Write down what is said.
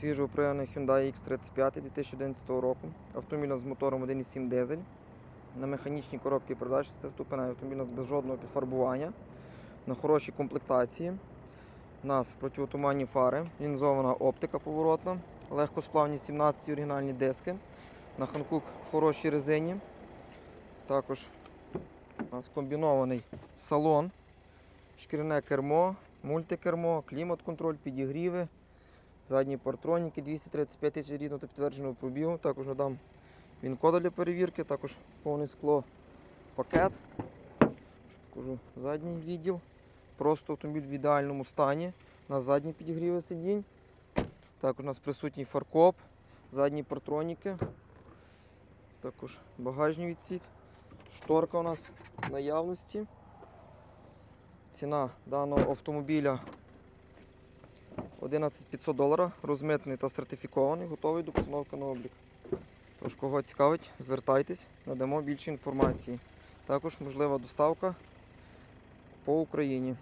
Свіжо прияний Hyundai X35 2011 року. Автомобіль з мотором 1.7 дизель. На механічній коробці передач це ступеневий автомобіль без жодного підфарбування. На хорошій комплектації. У нас противотуманні фари, лінзована оптика поворотна, легкосплавні 17 оригінальні диски. На Ханкук хорошій резині. Також у нас комбінований салон, шкіряне кермо, мультикермо, клімат-контроль, підігріви. Задні партроніки 235 тисяч рідного та підтвердженого пробігу. Також надам він кода для перевірки, також повне скло пакет. Покажу задній відділ. Просто автомобіль в ідеальному стані. На задні підігріви сидінь. Також у нас присутній фаркоп, задні партроніки. Також багажний відсік. Шторка у нас в наявності. Ціна даного автомобіля 11 500 доларів, розмитний та сертифікований, готовий до постановки на облік. Тож, кого цікавить, звертайтесь, надамо більше інформації. Також можлива доставка по Україні.